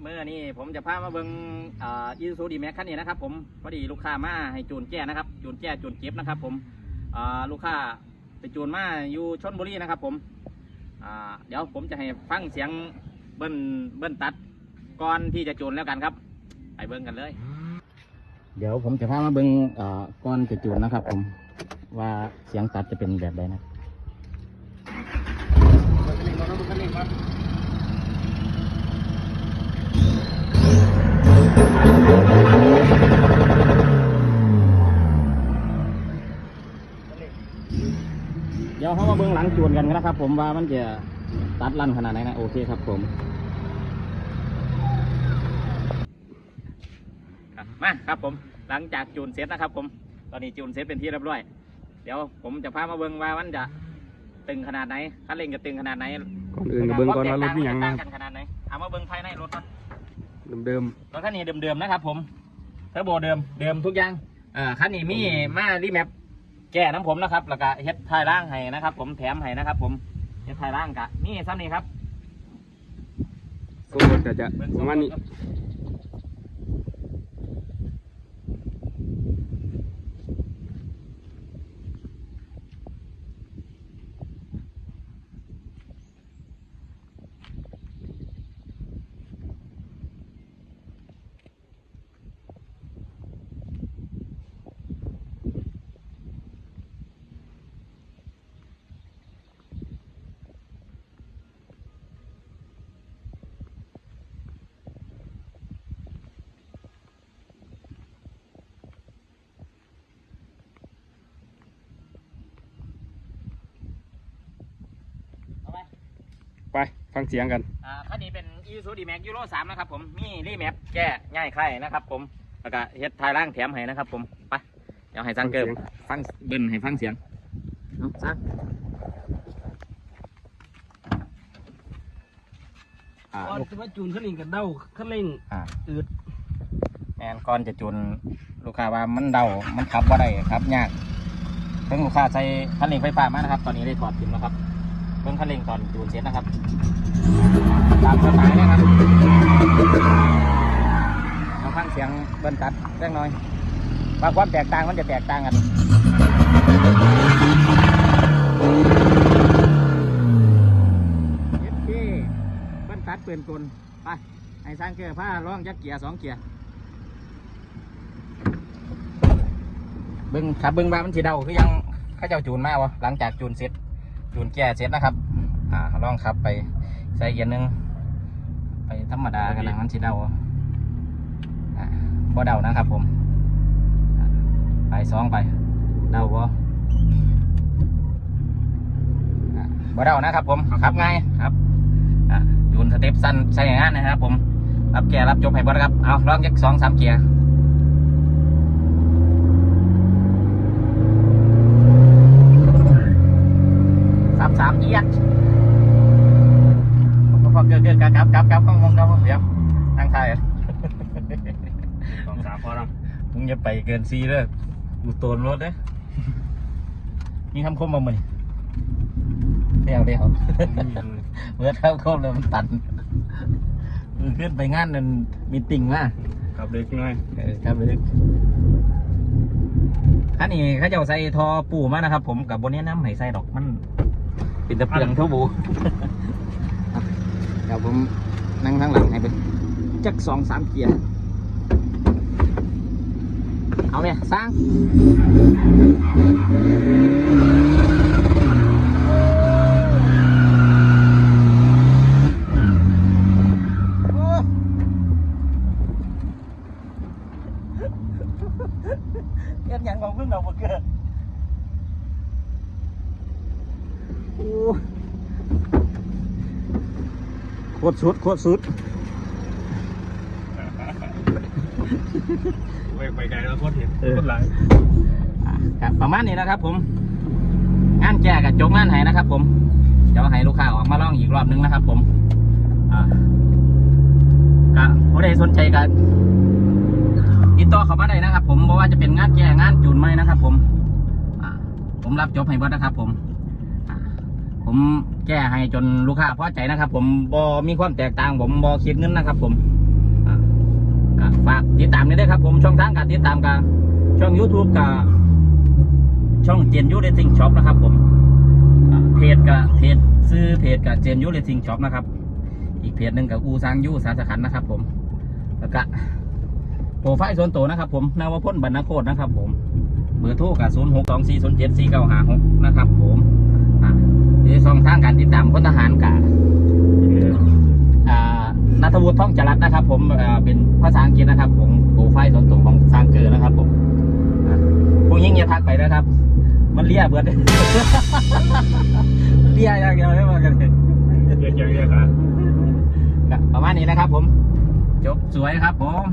เมื่อนี้ผมจะพามาเบิ่งอีซูดีแม็กคันนี้นะครับผมพอดีลูกค้ามาให้จูนแก้นะครับ จูนแก้จูนเก็บนะครับ ผมลูกค้าไปจูนมาอยู่ชนบุรีนะครับ ผมเดี๋ยวผมจะให้ฟังเสียงเบิ้ลเบิ้ลตัดก่อนที่จะจูนแล้วกันครับไปเบิ่งกันเลย เดี๋ยวผมจะพามาเบิ่งก่อนจะจูนนะครับ ผมว่าเสียงตัดจะเป็นแบบใดนะ เดี๋ยวเขามาเบื้องหลังจูนกันนะครับผมว่ามันจะตัดลั่นขนาดไหนนะโอเคครับผมมาครับผมหลังจากจูนเสร็จนะครับ ผมตอนนี้จูนเสร็จเป็นที่เรียบร้อย เดี๋ยวผมจะพามาเบื้องว่ามันจะตึงขนาดไหนคันเร่งจะตึงขนาดไหนก่อนอื่นก็เบิ่งก่อนว่ารถมีหยังต่านะงกันขนาดไหนเอามาเบื้องภายในรถก่อน เดิมรถคันนี้เดิมๆนะครับ ผมเทอร์โบเดิมเดิมทุกอย่างอ่าคันนี้มีมารีแมปแก้น้ำผมนะครับ แล้วก็เฮ็ดท้ายร่างให้นะครับ ผมแถมให้นะครับ ผมเฮ็ดท้ายร่างกะนี่ซ้ำนี่ครับๆก็จะจะประมาณนี้ ฟังเสียงกันอ่าคันนี้เป็น Isuzu D-Max Euro 3นะครับผมมีรีแมปแก้ง่ายใครนะครับผมแล้วก็เฮ็ดท้ายร่างแถมให้นะครับผมไปเดี๋ยวให้ซังเกิร์ฟังเบิ้ลให้ฟังเสียงเอาซังอ่าก่อนลูกจะว่าจูนขึ้นเองกับเด้าขึ้นเร่งอ่าอืดแอนก่อนจะจูนลูกค้าว่ามันเดามันขับว่าได้ครับยากเพิ่งลูกค้าใช้คันเร่งไฟฟ้ามานะครับ ตอนนี้ได้ถอดทิ้งแล้วครับ เพิ่งคันเร่งตอนจูนเสร็จนะครับ ตามกฎหมายนะครับเราฟังเสียงเบิ้ลตัดเล็กน้อยว่าความแตกต่างมันจะแตกต่างกันเอฟพีเบิ้ลตัดเปลี่ยนกลไปให้สร้างเกียร์ผ้าร้องยักเกียร์สองเกียร์เบิ้งครับเบิ้งว่ามันสีเดาคือยังข้าเจ้าจูนมาวะหลังจากจูนเสร็จ จูนแก่เสร็จนะครับ อ่าลองขับไปใส่เกียร์หนึ่งไปธรรมดากันนะมันสีเดาอ่าบ่เดานะครับผม ไปสองไป เดาบ่บ่เดานะครับผมขับง่ายครับอ่าจูนสเต็ปสั้นใช้งานนะครับผม รับแก่รับจบให้บ่ครับ เอาลองยักสองสามเกียร์ สามสามเอียดพอเกิดเกิดกับกับกับกับข้างมองกับเดี๋ยวนั่งถ่ายสองสามพอแล้วมึงอย่าไปเกินซีเลยกูโตนรถเด้มีคำคมมาเหมือนเดี๋ยวเดี๋ยวเมื่อเท่าคมเลยมันตันมือขึ้นไปงานนั่นมีติ่งมาขับเล็กน้อยเออครับเลยคันนี้เขาเจ้าใส่ทอปูมานะครับ ผมกับบนนี้น้ำไหใส่ดอกมัน เป็นตะเปลืองเท่าบูเดี๋ยวผมนั่งข้างหลังให้เป็นจักสองสามเกียร์ เอาเนี่ยสร้างโอ้เอ็นอย่างของเพิ่งเราเมื่อเกิด โอ้โคตรสุดโคตรสุดไปไปไกลแล้วโคตรเห็นเออโคตรหลายอะครับประมาณนี้นะครับ ผมงานแก่กับจบงานให้นะครับ ผมเดี๋ยวให้ลูกค้าออกมาลองอีกรอบนึงนะครับ ผมอ่ากะผู้ใดสนใจกันติดต่อเข้ามาได้นะครับ ผมเพราะว่าจะเป็นงานแก่งานจูนไหมนะครับ ผมอ่าผมรับจบให้เบิดนะครับ ผมอ่า ผมแก้ให้จนลูกค้าพอใจนะครับ ผมบอมีความแตกต่าง ผมบอคิดเงินนะครับ ผมฝากติดตามนี่ด้วยครับ ผมช่องทางการติดตามกับช่อง YouTube กับช่องเจนยูเรซิงช็อปนะครับ ผมเพจกับเพจซื้อเพจกับเจนยูเรซิงช็อปนะครับ อีกเพจหนึ่งกับอูซางยูสารสขันนะครับ ผมแล้วก็โปรไฟล์ส่วนตัวนะครับ ผมนาวพลบรรณโคตรนะครับ ผมเบอร์โทรกับ0 6 2 4 0 7 4 9 5 6นะครับ ผม อ่าในช่องทางการติดตามพลทหารกับอ่านัทวุฒิท่องจรัสนะครับ ผมอ่าเป็นภาษาอังกฤษนะครับ ผมโปรไฟล์ส่วนตัวของซางเกอร์นะครับ ผมอ่าผู้ยิ่งอย่าทักไปนะครับ มันเลียเบิดเลียอย่างเดียวไม่ว่ากันเรียกอย่างเรียกอะก็ประมาณนี้นะครับ ผม จบสวยครับผม